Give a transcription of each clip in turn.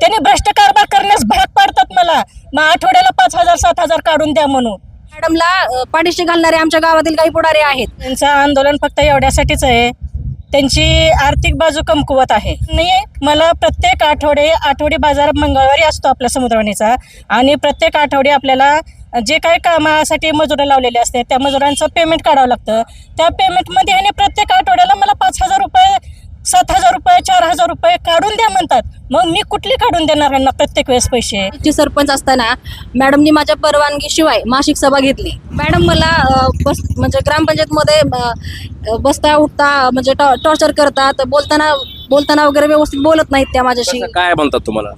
त्यांनी भ्रष्ट कारभार करण्यास भाग पाडतात मला. मग आठवड्याला पाच हजार सात हजार काढून द्या म्हणून. मॅडमला अ, पाठीशी घालणारे आमच्या गावातील काही पुढारी आहेत. त्यांचं आंदोलन फक्त एवढ्यासाठीच आहे. त्यांची आर्थिक बाजू कमकुवत आहे. आणि मला प्रत्येक आठवडे आठवडी बाजार मंगळवारी असतो आपल्या समुद्रवाणीचा. आणि प्रत्येक आठवडी आपल्याला जे काही कामासाठी मजुरं लावलेले असते त्या मजुरांचं पेमेंट काढावं लागतं. त्या पेमेंटमध्ये आणि प्रत्येक आठवड्याला मला पाच हजार रुपये सात हजार रुपये चार हजार रुपये काढून द्या म्हणतात. मग मी कुठली काढून देणार यांना प्रत्येक वेळेस पैसे? ची सरपंच असताना मॅडमनी माझ्या परवानगीशिवाय मासिक सभा घेतली. मॅडम मला अ, बस म्हणजे ग्रामपंचायतमध्ये अ, बसता उठता म्हणजे टॉर्चर करतात बोलताना बोलताना वगैरे व्यवस्थित बोलत नाहीत त्या माझ्याशी. काय म्हणतात तुम्हाला?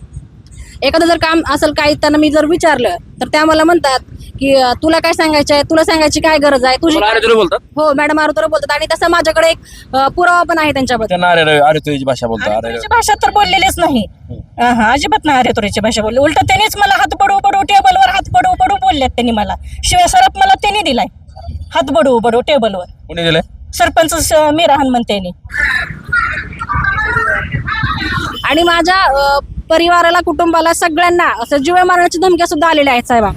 एखादं जर काम असेल काही त्यांना मी जर विचारलं तर त्या मला म्हणतात की अ, तुला काय सांगायचं आहे? तुला सांगायची काय गरज आहे? तुझी तुम्हाला आरे बोलतात? हो मॅडम आरोतर बोलतात आणि तसं माझ्याकडे एक अ, पुरावा पण आहे त्यांच्याबद्दल. त्यांना अरे अरे भाषा बोलतात अरे आरेतुरीची भाषा तर बोललेलीच नाही. हा अजिबात नाही आरेतुरीची भाषा बोलली. उलट त्यांनीच मला हात बडू बडू टेबलवर हात बडू बडू बोलल्यात त्यांनी मला. शिवाय सराप मला त्यांनी दिलाय. हात बडू बडू टेबलवर. कोणी दिले सरपंच स- मी राहन म्हणते यांनी. आणि माझ्या अ, परिवाराला कुटुंबाला सगळ्यांना असं जीवे मारण्याची धमक्या सुद्धा आलेल्या आहेत साहेबा.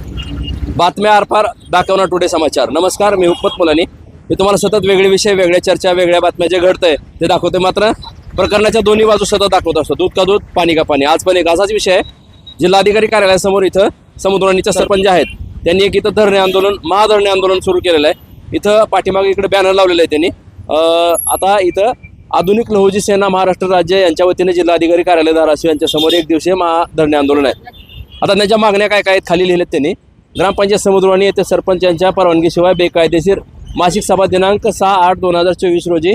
बातम्या आरपार दाखवणार टुडे समाचार. नमस्कार मी उपत मुलानी. मी तुम्हाला सतत वेगळे विषय वेगळ्या चर्चा वेगळ्या बातम्या जे घडतंय ते दाखवते मात्र प्रकरणाच्या दोन्ही बाजू सतत दाखवत असतो. दूध का दूध पाणी का पाणी. आज पण एक असाच विषय आहे. जिल्हाधिकारी कार्यालयासमोर इथं समुद्राणीचे सरपंच आहेत. त्यांनी एक इथं धरणे आंदोलन महाधरणे आंदोलन सुरू केलेलं आहे. इथं पाठीमागे इकडे बॅनर लावलेलं आहे त्यांनी. आता इथं आधुनिक लहुजी सेना महाराष्ट्र राज्य यांच्या वतीने जिल्हाधिकारी कार्यालय धाराशिव यांच्या समोर एक दिवसीय महाधरणे आंदोलन आहे. आता त्यांच्या मागण्या काय काय आहेत खाली लिहिल्यात त्यांनी. ग्रामपंचायत समुद्रवाणी येथे सरपंचांच्या परवानगीशिवाय बेकायदेशीर मासिक सभा दिनांक सहा आठ दोन हजार चोवीस रोजी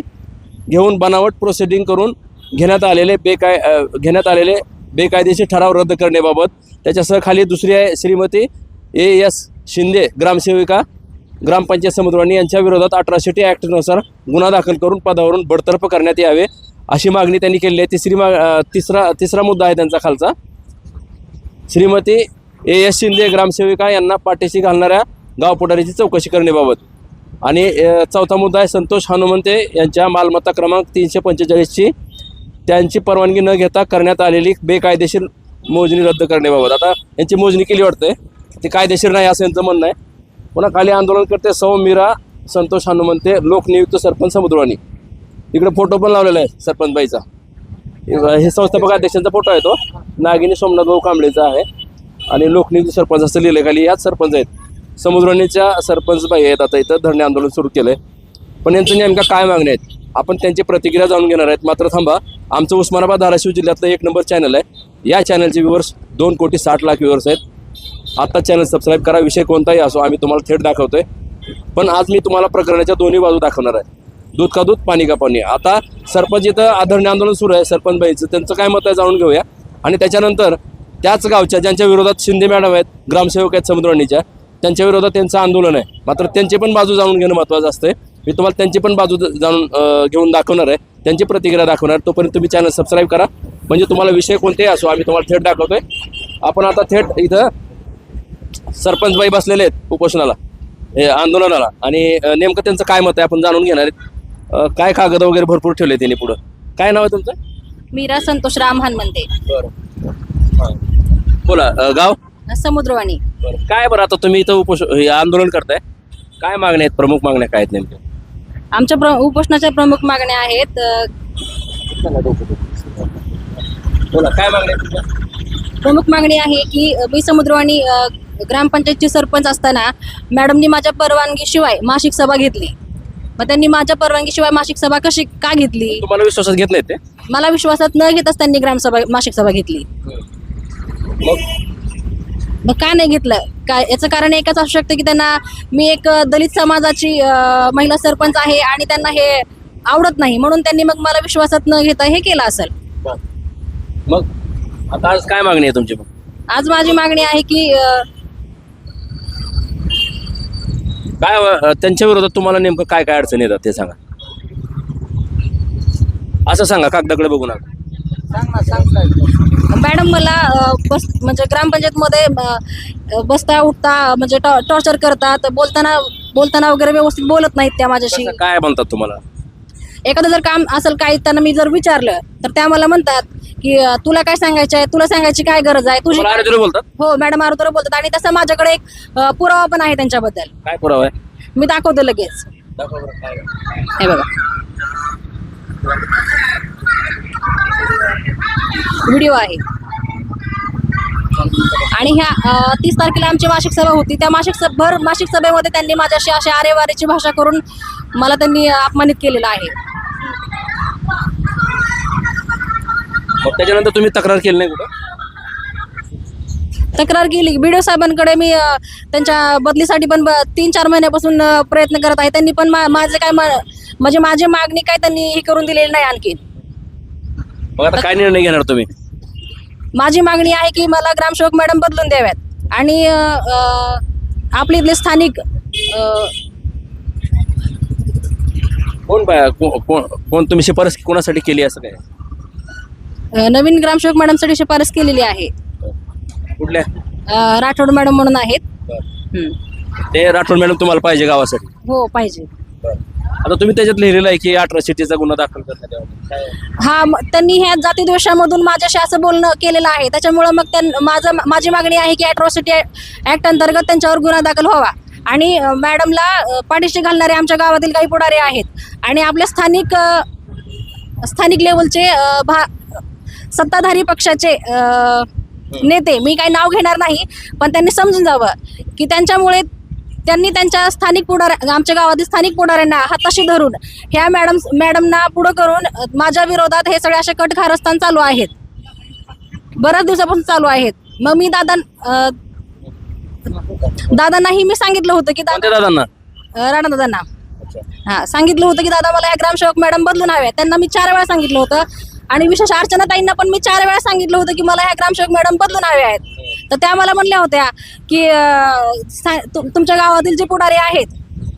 घेऊन बनावट प्रोसिडिंग करून घेण्यात आलेले बेकाय घेण्यात आलेले बेकायदेशीर ठराव रद्द करण्याबाबत त्याच्यासह खाली दुसरी आहे श्रीमती ए एस शिंदे ग्रामसेविका ग्रामपंचायत समुद्रवाणी यांच्या विरोधात अठराशे टी ॲक्टनुसार गुन्हा दाखल करून पदावरून बडतर्फ करण्यात यावे अशी मागणी त्यांनी केली आहे. तिसरी मा तिसरा तिसरा मुद्दा आहे त्यांचा खालचा. श्रीमती ए एस शिंदे ग्रामसेविका यांना पाठीशी घालणाऱ्या गावपुढारीची चौकशी करण्याबाबत. आणि चौथा मुद्दा आहे संतोष हनुमंते यांच्या मालमत्ता क्रमांक तीनशे पंचेचाळीसची. त्यांची परवानगी न घेता करण्यात आलेली बेकायदेशीर मोजणी रद्द करण्याबाबत. आता यांची मोजणी केली वाटते ती कायदेशीर नाही असं यांचं म्हणणं आहे. पुन्हा खाली आंदोलन करते. सौ मीरा संतोष हनुमंते लोकनियुक्त सरपंच समुद्रवाणी. इकडे फोटो पण लावलेला आहे सरपंचबाईचा. हे संस्थापक अध्यक्षांचा फोटो आहे तो. नागिनी सोमनाथ भाऊ कांबळेचा आहे. आणि लोकनियुक्त सरपंच असं लिहिलं खाली याच सरपंच आहेत. समुद्रणीच्या सरपंच बाई आहेत आता इथं धरणे आंदोलन सुरू केलं आहे पण यांचं नेमका काय मागण्या आहेत? आपण त्यांची प्रतिक्रिया जाणून घेणार आहेत. मात्र थांबा आमचं उस्मानाबाद धाराशिव जिल्ह्यातलं एक नंबर चॅनल आहे. या चॅनलचे व्ह्युअर्स दोन कोटी साठ लाख व्ह्युअर्स आहेत. आता चॅनल सबस्क्राईब करा विषय कोणताही असो आम्ही तुम्हाला थेट दाखवतोय. पण आज मी तुम्हाला प्रकरणाच्या दोन्ही बाजू दाखवणार आहे. दूध का दूध पाणी का पाणी. आता सरपंच इथं आधरणे आंदोलन सुरू आहे. सरपंच बाईचं त्यांचं काय मत आहे जाणून घेऊया. आणि त्याच्यानंतर त्याच गावच्या ज्यांच्या विरोधात शिंदे मॅडम आहेत ग्रामसेवक आहेत समुद्रणीच्या त्यांच्या विरोधात त्यांचं आंदोलन आहे. मात्र त्यांची पण बाजू जाणून घेणं महत्त्वाचं असते मी तुम्हाला त्यांची पण बाजू जाणून घेऊन दाखवणार आहे. त्यांची प्रतिक्रिया दाखवणार. तोपर्यंत तुम्ही चॅनल सबस्क्राईब करा. म्हणजे तुम्हाला विषय कोणतेही असो आम्ही तुम्हाला थेट दाखवतोय. आपण आता थेट इथं सरपंच बाई बसलेले आहेत उपोषणाला हे आंदोलनाला. आणि नेमकं त्यांचं काय मत आहे आपण जाणून घेणार आहेत. काय कागद वगैरे भरपूर ठेवले त्यांनी पुढं? काय नाव आहे तुमचं? मीरा संतोष राम हनुमंते. बोला अ, गाव? समुद्रवाणी. काय बरं आता तुम्ही इथं उपोष हे आंदोलन करताय? काय मागण्या आहेत? प्रमुख मागण्या काय आहेत नेमक्या? आमच्या प्र उपोषणाच्या प्रमुख मागण्या आहेत अ, बोला काय मागण्या आहेत तुमच्या? प्रमुख मागणी आहे की अ, मी समुद्रवाणी अ, ग्रामपंचायतची सरपंच असताना मॅडमनी माझ्या परवानगीशिवाय मासिक सभा घेतली. मग त्यांनी माझ्या परवानगीशिवाय मासिक सभा कशी का घेतली? तुम्हाला विश्वासात घेत नाहीत ते? मला विश्वासात न घेताच त्यांनी ग्रामसभा मासिक सभा घेतली. मग? मग का नाही घेतलं? काय याचं कारण एकच असू शकतं की त्यांना मी एक दलित समाजाची अ, महिला सरपंच आहे आणि त्यांना हे आवडत नाही. म्हणून त्यांनी मग मला विश्वासात न घेता हे केलं असेल. मग? आता आज काय मागणी आहे तुमची मग? आज माझी मागणी आहे की अ, काय अ, त्यांच्या विरोधात तुम्हाला नेमकं काय काय अडचणी येतात ते सांगा. असं सांगा कागदाकडे बघू नका मॅडम मला अ, बस म्हणजे ग्रामपंचायतमध्ये अ, बसता उठता म्हणजे टॉ- टॉर्चर करतात बोलताना बोलताना वगैरे व्यवस्थित बोलत नाहीत त्या माझ्याशी. कसं काय म्हणतात तुम्हाला? एखादं जर काम असेल काही त्यांना मी जर विचारलं तर त्या मला म्हणतात की अं, तुला काय सांगायचं आहे तुला सांगायची काय गरज आहे? तुझी बोलतात? हो मॅडम आरोग्य बोलतात. आणि तसं माझ्याकडे एक अं, पुरावा पण आहे त्यांच्याबद्दल. काय पुरावा आहे? मी दाखवते लगेच. दाखवा बरं, काय आहे. हे बघा. व्हिडिओ आहे. आणि ह्या तीस तारखेला आमची मासिक सभा होती. त्या मासिक सभ भर मासिक सभेमध्ये त्यांनी माझ्याशी अशा आरेवारीची भाषा करून मला त्यांनी अपमानित केलेलं आहे. मग त्याच्यानंतर तुम्ही तक्रार केली नाही कुठं? तक्रार केली. बीडीओ साहेबांकडे मी अ, त्यांच्या बदलीसाठी पण ब- तीन चार महिन्यापासून अ, प्रयत्न करत आहे. त्यांनी पण मा- माझे काय मा- म्हणजे माझी मागणी काय त्यांनी हे करून दिलेली नाही आणखी. मग आता काय निर्णय घेणार तुम्ही? माझी मागणी आहे की मला ग्रामसेवक मॅडम बदलून द्याव्यात. आणि अ, अ, आपली इथले स्थानिक अ, कोण को- कोण कोण तुम्ही शिफारस कोणासाठी केली असं काय? अ, नवीन ग्रामसेवक मॅडमसाठी शिफारस केलेली आहे. कुठल्या? अ, राठोड मॅडम म्हणून आहेत. ते राठोड मॅडम तुम्हाला पाहिजे गावासाठी? हो पाहिजे. आता तुम्ही त्याच्यात लिहिलेलं आहे की अठराशेटीचा गुन्हा दाखल करण्यात यावा. काय? हा म- त्यांनी ह्या जातीद्वेषामधून माझ्याशी असं बोलणं केलेलं आहे. त्याच्यामुळं मग त्यां माझं माझी मागणी आहे की अॅट्रॉसिटी ऍक्ट अंतर्गत त्यांच्यावर गुन्हा दाखल व्हावा. आणि अ, मॅडमला अ, पाठीशी घालणारे आमच्या गावातील काही पुढारी आहेत. आणि आपल्या स्थानिक अ, स्थानिक लेवलचे अ, भा सत्ताधारी पक्षाचे नेते. मी काही नाव घेणार नाही पण त्यांनी समजून जावं की त्यांच्यामुळे त्यांनी त्यांच्या स्थानिक पुढाऱ्या आमच्या गावातील स्थानिक पुढाऱ्यांना हाताशी धरून ह्या मॅडम मॅडमना पुढं करून माझ्या विरोधात हे सगळे असे कट कारस्थान चालू आहेत. बऱ्याच दिवसापासून चालू आहेत. मग मी दादा दादांनाही मी सांगितलं होतं की दादा दादांना? राणा दादांना. हा सांगितलं होतं की दादा मला या ग्रामसेवक मॅडम बदलून हव्या त्यांना मी चार वेळा सांगितलं होतं. आणि विशेष अर्चना ताईंना पण मी चार वेळा सांगितलं होतं की मला ह्या ग्रामसेवक मॅडम बदलून हव्या आहेत. तर त्या मला म्हणल्या होत्या की तुमच्या गावातील जे पुढारी आहेत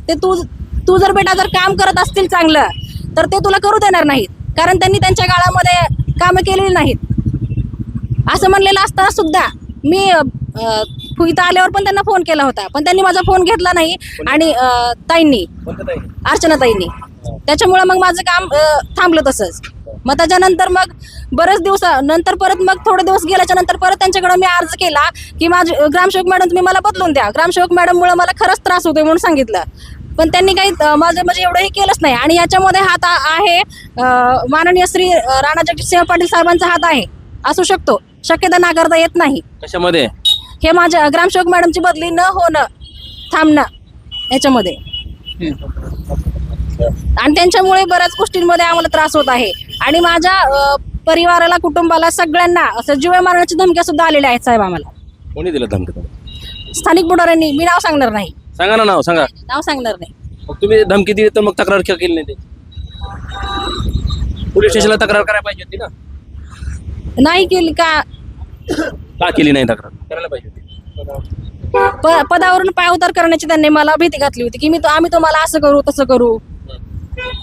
ते तू तू जर बेटा जर काम करत असतील चांगलं तर ते तुला करू देणार नाहीत. कारण त्यांनी त्यांच्या काळामध्ये कामं केलेली नाहीत. असं म्हणलेलं असताना सुद्धा मी इथं आल्यावर पण त्यांना फोन केला होता. पण त्यांनी माझा फोन घेतला नाही आणि ताईंनी? अर्चना ताईंनी. त्याच्यामुळं मग माझं काम थांबलं तसंच. मग त्याच्यानंतर मग बरेच दिवस नंतर परत मग थोडे दिवस गेल्याच्यानंतर परत त्यांच्याकडे मी अर्ज केला की माझे ग्रामसेवक मॅडम तुम्ही मला बदलून द्या. ग्रामसेवक मॅडममुळे मला खरंच त्रास होतोय म्हणून सांगितलं. पण त्यांनी काही माझं म्हणजे एवढंही केलंच नाही. आणि याच्यामध्ये हात आहे माननीय श्री राणा जगजितसिंह पाटील साहेबांचा हात आहे. असू शकतो. शक्यता नाकारता येत नाही. कशामध्ये? हे माझ्या ग्रामसेवक मॅडमची बदली न होणं थांबणं याच्यामध्ये. आणि त्यांच्यामुळे बऱ्याच गोष्टींमध्ये आम्हाला त्रास होत आहे. आणि माझ्या परिवाराला कुटुंबाला सगळ्यांना असं जीव मारण्याची धमक्या सुद्धा आलेल्या आहेत साहेब आम्हाला. कोणी दिलं धमकी स्थानिक पुढाऱ्यांनी मी नाव सांगणार नाही. सांगा ना नाव सांगा. नाव सांगणार नाही. मग तुम्ही धमकी दिली तर मग तक्रार केली नाही पोलीस स्टेशनला तक्रार करायला पाहिजे होती ना? नाही केली का? का केली नाही तक्रार? करायला पाहिजे होती. पदावरून पाय उतार करण्याची त्यांनी मला भीती घातली होती की मी आम्ही तुम्हाला असं करू तसं करू.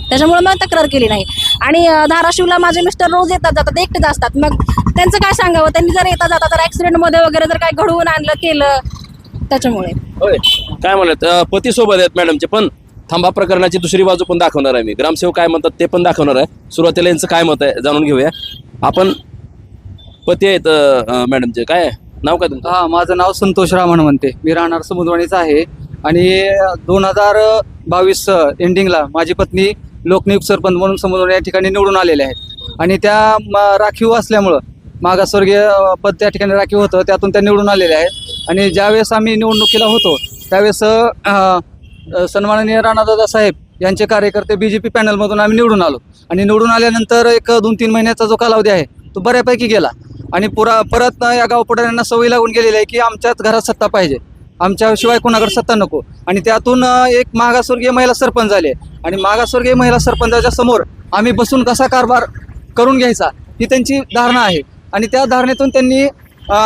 त्याच्यामुळे मग तक्रार केली नाही. आणि धाराशिवला माझे मिस्टर रोज येतात जातात एकटेच असतात. मग त्यांचं काय सांगावं? त्यांनी जर येतात जातात तर ॲक्सिडेंटमध्ये वगैरे जर काय घडवून आणलं केलं त्याच्यामुळे. होय. काय म्हणत पती सोबत आहेत मॅडमचे पण थांबा प्रकरणाची दुसरी बाजू पण दाखवणार आहे मी. ग्रामसेवक काय म्हणतात ते पण दाखवणार आहे. सुरुवातीला यांचं काय मत आहे जाणून घेऊया. आपण पती आहेत अं, मॅडमचे. काय आहे? नाव काय तुमचं? हा माझं नाव संतोष रामण म्हणते. मी राहणार समुद्रवाणीचा आहे. आणि दोन हजार बावीस एंडिंगला माझी पत्नी लोकनियुक्त सरपंच म्हणून समोर या ठिकाणी निवडून आलेले आहेत. आणि त्या म- राखीव असल्यामुळं मागासवर्गीय पद त्या ठिकाणी राखीव होतं त्यातून त्या निवडून आलेल्या आहेत. आणि ज्यावेळेस आम्ही निवडणुकीला होतो त्यावेळेस सन्माननीय राणादादा साहेब यांचे कार्यकर्ते बी जे पी पॅनलमधून आम्ही निवडून आलो. आणि निवडून आल्यानंतर एक दोन तीन महिन्याचा जो कालावधी आहे तो बऱ्यापैकी गेला. आणि पुरा परत या गावपुढाऱ्यांना सवय लागून गेलेली आहे की आमच्याच घरात सत्ता पाहिजे. आमच्याशिवाय कोणाकडे सत्ता नको. आणि त्यातून एक मागासवर्गीय महिला सरपंच झाले. आणि मागासवर्गीय महिला सरपंचाच्या समोर आम्ही बसून कसा कारभार करून घ्यायचा ही त्यांची धारणा आहे. आणि त्या धारणेतून त्यांनी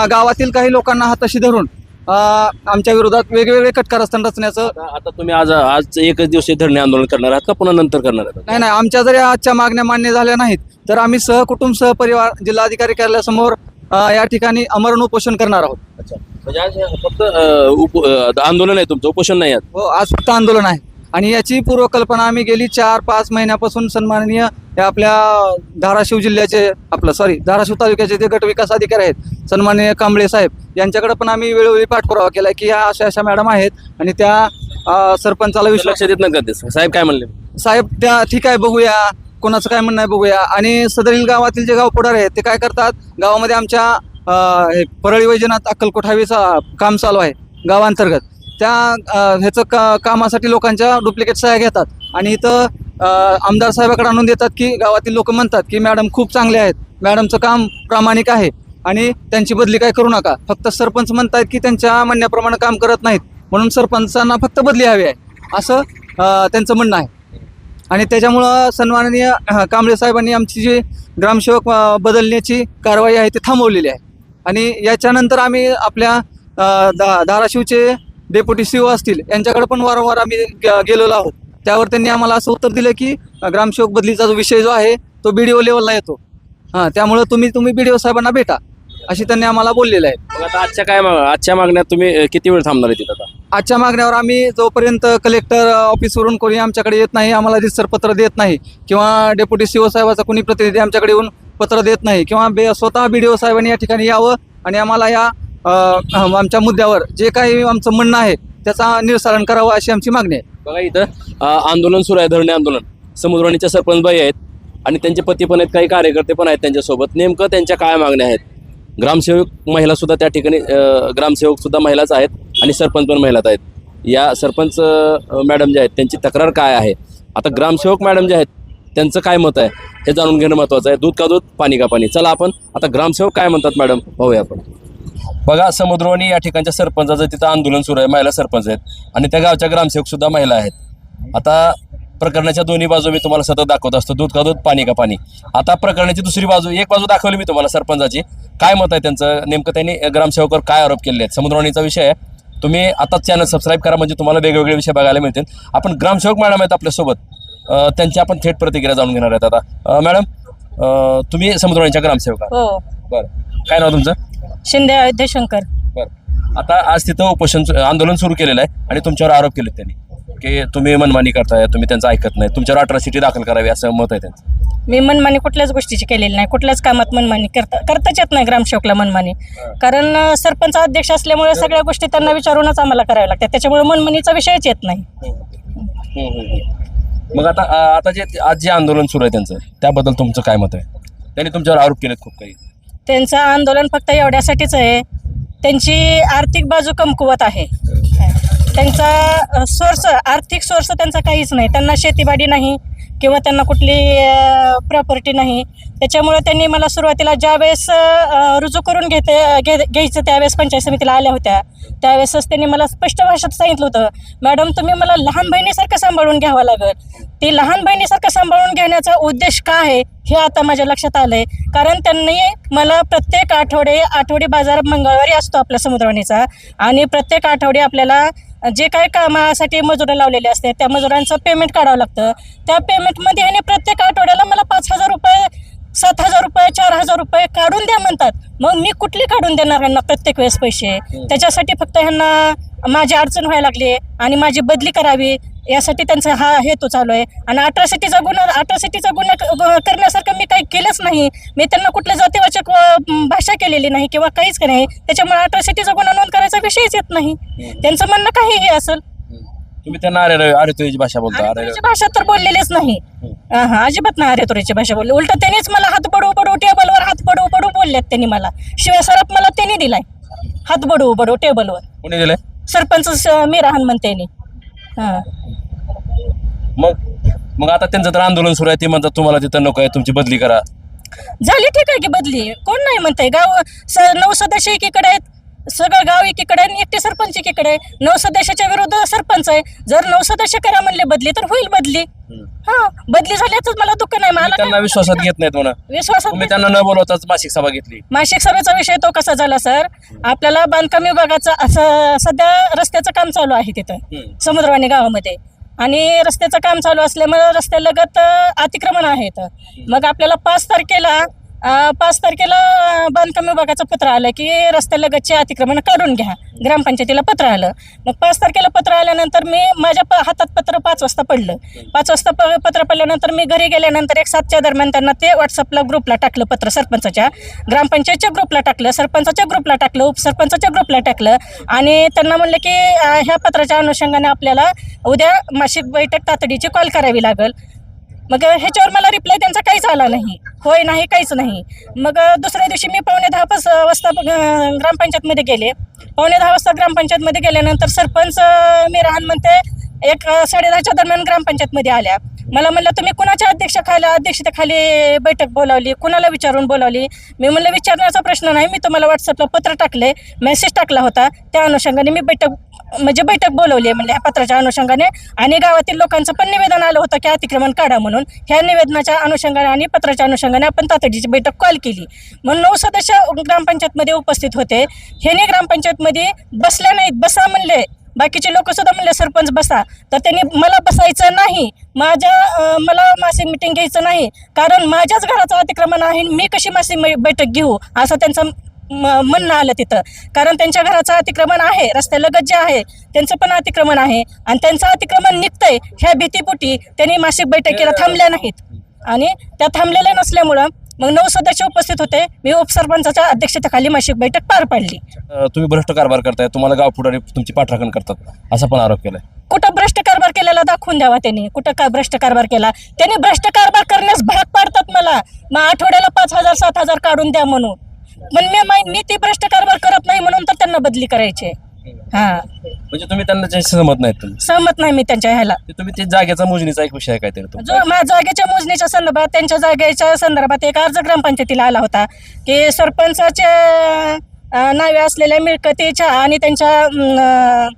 गावातील काही लोकांना हाताशी धरून आमच्या विरोधात वेगवेगळे कटकारस्थान रचण्याचं आता तुम्ही आज आज एकच दिवस हे धरणे आंदोलन करणार आहात का? पुन्हा नंतर करणार आहात? नाही नाही आमच्या जरी आजच्या मागण्या मान्य झाल्या नाहीत तर आम्ही सहकुटुंब सहपरिवार जिल्हाधिकारी कार्यालयासमोर या ठिकाणी अमरण उपोषण करणार आहोत. अच्छा. म्हणजे आज फक्त अं, उप- अं, आंदोलन आहे तुमचं उपोषण नाही आहे हो आज फक्त आंदोलन आहे. आणि याची पूर्वकल्पना आम्ही गेली चार पाच महिन्यापासून सन्माननीय हे आपल्या धाराशिव जिल्ह्याचे आपलं सॉरी धाराशिव तालुक्याचे जे गट विकास अधिकारी आहेत सन्माननीय कांबळे साहेब यांच्याकडे पण आम्ही वेळोवेळी पाठपुरावा केला की ह्या अशा अशा मॅडम आहेत आणि त्या अं, सरपंचाला विश्वास देत नाही कधीच साहेब काय म्हणले? साहेब त्या ठीक आहे बघूया. कोणाचं काय म्हणणं आहे बघूया. आणि सदरील गावातील जे गाव पुढार आहेत ते काय करतात? गावामध्ये आमच्या परळी वैजनाथ अक्कलकोट हायवेचा काम चालू आहे गावांतर्गत. त्या ह्याचं का कामासाठी लोकांच्या डुप्लिकेट सह्या घेतात. आणि इथं आमदार साहेबाकडे आणून देतात की गावातील लोक म्हणतात की मॅडम खूप चांगले आहेत. मॅडमचं काम प्रामाणिक आहे. आणि त्यांची बदली काय करू नका. फक्त सरपंच म्हणतात की त्यांच्या म्हणण्याप्रमाणे काम करत नाहीत. म्हणून सरपंचांना फक्त बदली हवी आहे. असं त्यांचं म्हणणं आहे. आणि त्याच्यामुळं सन्माननीय कांबळे साहेबांनी आमची जी ग्रामसेवक बदलण्याची कारवाई आहे ती थांबवलेली आहे. आणि याच्यानंतर आम्ही आपल्या दा धाराशिवचे डेप्युटी सी असतील यांच्याकडे पण वारंवार आम्ही गेलेलो आहोत. त्यावर त्यांनी आम्हाला असं उत्तर दिलं की ग्रामसेवक बदलीचा जो विषय जो आहे तो बी डी ओ लेवलला येतो. हां त्यामुळं तुम्ही तुम्ही बी डी ओ साहेबांना भेटा अशी त्यांनी आम्हाला बोललेलं आहे. आता आजच्या काय आजच्या मागण्यात तुम्ही किती वेळ थांबणार आहे तिथं? आजच्या मागण्यावर आम्ही जोपर्यंत कलेक्टर ऑफिसवरून कोणी आमच्याकडे येत नाही आम्हाला रिसर पत्र देत नाही किंवा डेप्युटी सी ओ साहेबाचा कोणी प्रतिनिधी आमच्याकडे येऊन पत्र देत नाही किंवा बे स्वतः बी डी ओ साहेबांनी या ठिकाणी यावं आणि आम्हाला या आमच्या मुद्द्यावर जे काही आमचं म्हणणं आहे त्याचा निरसारण करावं अशी आमची मागणी आहे. बघा इथं आंदोलन सुरू आहे धरणे आंदोलन. समुद्रवाणीच्या सरपंचबाई आहेत आणि त्यांचे पती पण आहेत काही कार्यकर्ते पण आहेत त्यांच्यासोबत. नेमकं त्यांच्या काय मागण्या आहेत? ग्रामसेवक महिलासुद्धा त्या ठिकाणी ग्रामसेवकसुद्धा महिलाच आहेत आणि सरपंच पण महिलाच आहेत. या सरपंच मॅडम जे आहेत त्यांची तक्रार काय आहे? आता ग्रामसेवक मॅडम जे आहेत त्यांचं काय मत आहे? हे जाणून घेणं महत्त्वाचं आहे. दूध का दूध पाणी का पाणी? चला आपण आता ग्रामसेवक काय म्हणतात मॅडम? पाहूया आपण. बघा समुद्रवाणी या ठिकाणच्या सरपंचाचं तिथं आंदोलन सुरू आहे महिला सरपंच आहेत. आणि त्या गावच्या ग्रामसेवकसुद्धा महिला आहेत. आता प्रकरणाच्या दोन्ही बाजू मी तुम्हाला सतत दाखवत असतो. दूध का दूध पाणी का पाणी. आता प्रकरणाची दुसरी बाजू एक बाजू दाखवली मी तुम्हाला सरपंचाची. काय मत आहे त्यांचं? नेमकं त्यांनी ग्रामसेवकावर काय आरोप केले आहेत? समुद्रवाणीचा विषय आहे. तुम्ही आताच चॅनल सबस्क्राईब करा म्हणजे तुम्हाला वेगवेगळे विषय बघायला मिळतील. आपण ग्रामसेवक मॅडम आहेत आपल्यासोबत त्यांची आपण थेट प्रतिक्रिया जाणून घेणार आहेत आता. मॅडम तुम्ही समुद्रवाणीच्या ग्रामसेवक हो. बरं. काय नाव तुमचं? शिंदे अयोध्ये शंकर. बरं. आता आज तिथं उपोषण आंदोलन सुरू केलेलं आहे आणि तुमच्यावर आरोप केलेत त्यांनी. की तुम्ही मनमानी करताय तुम्ही त्यांचं ऐकत नाही तुमच्यावर अट्रॉसिटी दाखल करावी असं मत आहे त्यांचं. मी मनमानी कुठल्याच गोष्टीची केलेली नाही कुठल्याच कामात मनमानी करता करताच येत नाही ग्रामसेवकला मनमानी. कारण अं, सरपंच अध्यक्ष असल्यामुळे सगळ्या गोष्टी त्यांना विचारूनच आम्हाला कराव्या लागतात त्याच्यामुळे मनमानीचा विषयच येत नाही. मग आता आता जे आज जे आंदोलन सुरू आहे त्यांचं त्याबद्दल तुमचं काय मत आहे? त्यांनी तुमच्यावर आरोप केलेत खूप काही. त्यांचं आंदोलन फक्त एवढ्यासाठीच आहे त्यांची आर्थिक बाजू कमकुवत आहे. त्यांचा सोर्स आर्थिक सोर्स त्यांचा काहीच नाही. त्यांना शेतीबाडी नाही किंवा त्यांना कुठली प्रॉपर्टी नाही. त्याच्यामुळे त्यांनी मला सुरुवातीला ज्यावेळेस रुजू करून घेते घे घ्यायचं त्यावेळेस पंचायत समितीला आल्या होत्या. त्यावेळेसच त्यांनी मला स्पष्ट भाषेत सांगितलं होतं मॅडम तुम्ही मला लहान बहिणीसारखं सांभाळून घ्यावं लागेल. ती लहान बहिणीसारखं सांभाळून घेण्याचा उद्देश काय आहे हे आता माझ्या लक्षात आलंय. कारण त्यांनी मला प्रत्येक आठवडे आठवडी बाजार मंगळवारी असतो आपल्या समुद्रवाणीचा आणि प्रत्येक आठवडे आपल्याला जे काही कामासाठी मजुरं लावलेले असते त्या मजुरांचं पेमेंट काढावं लागतं. त्या पेमेंटमध्ये ह्याने प्रत्येक आठवड्याला मला पाच हजार रुपये सात हजार रुपये चार हजार रुपये काढून द्या म्हणतात. मग मी कुठली काढून देणार ह्यांना प्रत्येक वेळेस पैसे? त्याच्यासाठी फक्त ह्यांना माझी अडचण व्हायला लागली आणि माझी बदली करावी. यासाठी त्यांचा हा हेतू चालू आहे. आणि अट्रॉसिटीचा गुन्हा अट्रॉसिटीचा गुन्हा करण्यासारखं मी काही केलंच नाही. मी त्यांना कुठल्या जातीवाचक भाषा केलेली नाही किंवा काहीच नाही. त्याच्यामुळे अट्रॉसिटीचा गुन्हा नोंद करायचा विषयच येत नाही. त्यांचं म्हणणं काहीही असेल. तुम्ही त्यांना भाषा बोलता भाषा तर बोललेलीच नाही. हा अजिबात नाही अरे तुरीची भाषा बोलली. उलट त्यांनीच मला हात बडू बडू टेबलवर हात बडू बडू बोललेत त्यांनी मला. शिवाय सरप मला त्यांनी दिलाय. हात बडू बडू टेबलवर. कोणी दिलंय? सरपंच मी राहन म्हणते. हा. मग मग आता त्यांचं तर आंदोलन सुरू आहे ते म्हणतात तुम्हाला तिथं नको आहे तुमची बदली करा. झाली ठीक आहे की बदली. कोण नाही म्हणतंय. गाव स नऊ सदस्य एकीकडे आहेत. सगळं गाव एकीकडे आहे आणि एकटे सरपंच एकीकडे आहे. नऊ सदस्याच्या विरुद्ध सरपंच आहे. जर नऊ सदस्य करा म्हणले बदली तर होईल बदली. हा बदली झाल्याच मला दुःख नाही. मला त्यांना काय- विश्वासात घेत नाहीत म्हणा. विश्वासात तुम्ही त्यांना न बोलवताच मासिक सभा घेतली. मासिक सभेचा विषय तो कसा झाला सर? आपल्याला बांधकाम विभागाचं असं सध्या रस्त्याचं काम चालू आहे तिथं. हम्म. समुद्रवाणी गावामध्ये. आणि रस्त्याचं काम चालू असल्यामुळं रस्त्यालगत अतिक्रमण आहेत. मग आपल्याला पाच तारखेला पाच तारखेला बांधकाम विभागाचं पत्र आलं की रस्त्यालगतचे अतिक्रमण काढून घ्या. ग्रामपंचायतीला पत्र आलं. मग पाच तारखेला पत्र आल्यानंतर मी माझ्या प- हातात पत्र पाच वाजता पडलं. पाच वाजता प- पत्र पडल्यानंतर मी घरी गेल्यानंतर एक सातच्या दरम्यान त्यांना ते व्हॉट्सअपला ग्रुपला टाकलं पत्र सरपंचाच्या. ग्रामपंचायतच्या ग्रुपला टाकलं सरपंचाच्या ग्रुपला टाकलं उपसरपंचाच्या ग्रुपला टाकलं आणि त्यांना म्हणलं की ह्या पत्राच्या अनुषंगाने आपल्याला उद्या मासिक बैठक तातडीची कॉल करावी लागेल. मग ह्याच्यावर मला रिप्लाय त्यांचा काहीच आला नाही. होय नाही काहीच नाही. मग दुसऱ्या दिवशी मी पावणे दहा पाच वाजता ग्रामपंचायतमध्ये गेले. पावणे दहा वाजता ग्रामपंचायतमध्ये गेल्यानंतर सरपंच मी राहान म्हणते एक साडेदहाच्या दरम्यान ग्रामपंचायतमध्ये आल्या. मला म्हणलं तुम्ही कुणाच्या अध्यक्षाखाली अध्यक्षतेखाली बैठक बोलावली? कुणाला विचारून बोलावली? मी म्हणलं विचारण्याचा प्रश्न नाही. मी तुम्हाला व्हॉट्सअपला पत्र टाकले मेसेज टाकला होता. त्या अनुषंगाने मी बैठक म्हणजे बैठक बोलवली आहे म्हणजे ह्या पत्राच्या अनुषंगाने. आणि गावातील लोकांचं पण निवेदन आलं होतं की अतिक्रमण काढा म्हणून. ह्या निवेदनाच्या अनुषंगाने आणि पत्राच्या अनुषंगाने आपण तातडीची बैठक कॉल केली. म्हणून नऊ सदस्य ग्रामपंचायतमध्ये उपस्थित होते. ह्याने ग्रामपंचायतमध्ये बसल्या नाहीत बसा म्हणले. बाकीचे लोक सुद्धा म्हणले सरपंच बसा. तर त्यांनी मला बसायचं नाही. माझ्या मला मासिक मिटिंग घ्यायचं नाही. कारण माझ्याच घराचं अतिक्रमण आहे मी कशी मासिक मै- बैठक घेऊ? असं त्यांचं म्हणणं आलं तिथं. कारण त्यांच्या घराचं अतिक्रमण आहे रस्त्यालगत जे आहे त्यांचं पण अतिक्रमण आहे. आणि त्यांचं अतिक्रमण निघतंय ह्या भीतीपोटी त्यांनी मासिक बैठकीला थांबल्या नाहीत. आणि त्या थांबलेल्या नसल्यामुळं मग नऊ सदस्य उपस्थित होते. मी उपसरपंचाच्या अध्यक्षतेखाली मासिक बैठक पार पाडली. तुम्ही भ्रष्ट कारभार करताय तुम्हाला गाव पुढारी तुमची पाठराखण करतात असा पण आरोप केलाय. कुठं भ्रष्ट कारभार केलेला दाखवून द्यावा त्यांनी? कुठं का भ्रष्ट कारभार केला? त्यांनी भ्रष्ट कारभार करण्यास भाग पाडतात मला. मग आठवड्याला पाच हजार सात हजार काढून द्या म्हणून. पण मी मा- ती भ्रष्ट कारभार करत नाही म्हणून तर त्यांना बदली करायची हा. म्हणजे तुम्ही त्यांना जे सहमत तुम्ही? सहमत नाही मी त्यांच्या ह्याला. ते तुम्ही ते जागेचा मोजणीचा एक विषय आहे काहीतरी तो जो माझ्या जागेच्या मोजणीच्या संदर्भात त्यांच्या जागेच्या संदर्भात एक अर्ज ग्रामपंचायतीला आला होता की सरपंचाच्या नावे असलेल्या मिळकतीच्या आणि त्यांच्या अं,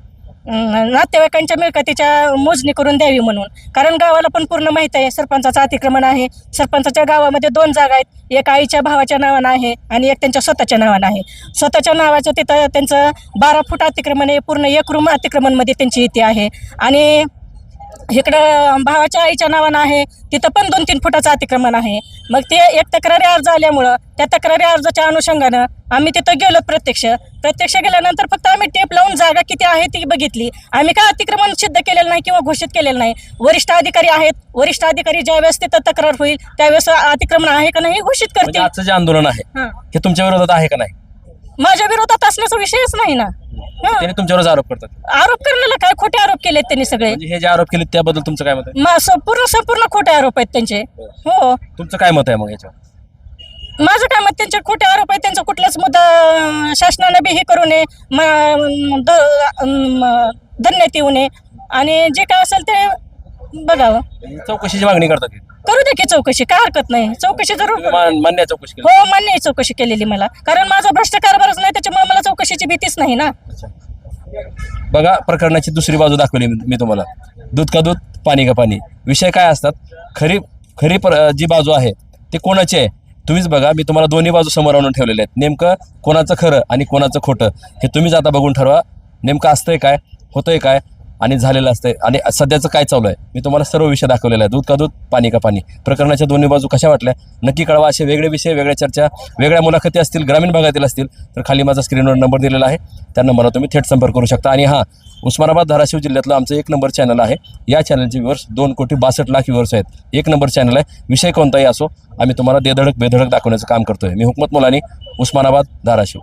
नातेवाईकांच्या मिळकतीच्या मोजणी करून द्यावी म्हणून. कारण गावाला पण पूर्ण माहीत आहे सरपंचाचं अतिक्रमण आहे. सरपंचाच्या गावामध्ये दोन जागा आहेत. एक आईच्या भावाच्या नावानं आहे आणि एक त्यांच्या स्वतःच्या नावानं आहे. स्वतःच्या नावाचं तिथं त्यांचं बारा फूट अतिक्रमण आहे. पूर्ण एक रूम अतिक्रमणमध्ये त्यांची इथे आहे. आणि इकडं भावाच्या आईच्या नावानं आहे तिथं पण दोन तीन फुटाचं अतिक्रमण आहे. मग ते एक तक्रारी अर्ज आल्यामुळं त्या तक्रारी अर्जाच्या अनुषंगानं आम्ही तिथं गेलो प्रत्यक्ष. प्रत्यक्ष गेल्यानंतर फक्त आम्ही टेप लावून जागा किती आहे ती बघितली. आम्ही काय अतिक्रमण सिद्ध केलेलं नाही किंवा घोषित केलेलं नाही. वरिष्ठ अधिकारी आहेत. वरिष्ठ अधिकारी ज्यावेळेस तिथं तक्रार होईल त्यावेळेस अतिक्रमण आहे का नाही घोषित म्हणजे करतील. आजचं जे आंदोलन आहे. हे तुमच्या विरोधात आहे का नाही? माझ्या विरोधात असण्याचा विषयच नाही ना. हां. त्यांनी तुमच्यावरच आरोप करतात. आरोप करण्याला काय खोटे आरोप केलेत त्यांनी सगळे? म्हणजे हे जे आरोप केले त्याबद्दल तुमचं काय मत आहे? मा- संपूर्ण संपूर्ण खोटे आरोप आहेत त्यांचे. हो. तुमचं काय मत आहे मग याच्यावर? माझं काय मत त्यांचे खोटे आरोप आहेत त्यांचा कुठलाच मुद्दा अं, शासनानं बी हे करू नये म- द- अं, धन्यते येऊ नये. आणि जे काय असेल ते बघावं. चौकशीची मागणी करतात. करू दे की चौकशी काय हरकत नाही. चौकशी जरूर मान्य चौकशी केली. हो मान्य आहे चौकशी केलेली मला. कारण माझा भ्रष्ट कारभारच नाही त्याच्यामुळे मला चौकशीची भीतीच नाही ना. बघा प्रकरणाची दुसरी बाजू दाखवली मी मी तुम्हाला. दूध का दूध पाणी का पाणी. विषय काय असतात? खरी खरी पर जी बाजू आहे ते कोणाची आहे? तुम्हीच बघा मी तुम्हाला दोन्ही बाजू समोर आणून ठेवलेले आहेत. नेमकं कोणाचं खरं आणि कोणाचं खोटं हे तुम्हीच आता बघून ठरवा. नेमकं असतंय काय? होतंय काय? आणि झालेलं असतं आणि सध्याचं काय चालू आहे? मी तुम्हाला सर्व विषय दाखवलेला आहे दूध का दूध पाणी का पाणी. प्रकरणाच्या दोन्ही बाजू कशा वाटल्या? नक्की कळवा. असे वेगळे विषय वेगळ्या चर्चा वेगळ्या मुलाखती असतील ग्रामीण भागातील असतील तर खाली माझा स्क्रीनवर नंबर दिलेला आहे. त्या नंबरला तुम्ही थेट संपर्क करू शकता. आणि हां उस्मानाबाद धाराशिव जिल्ह्यातलं आमचं एक नंबर चॅनल आहे. या चॅनलचे व्ह्यूअर्स दोन कोटी बासष्ट लाख व्ह्यूअर्स आहेत. एक नंबर चॅनल आहे. विषय कोणताही असो आम्ही तुम्हाला देधडक बेधडक दाखवण्याचं काम करतोय. मी हुकमत मुलानी उस्मानाबाद धाराशिव.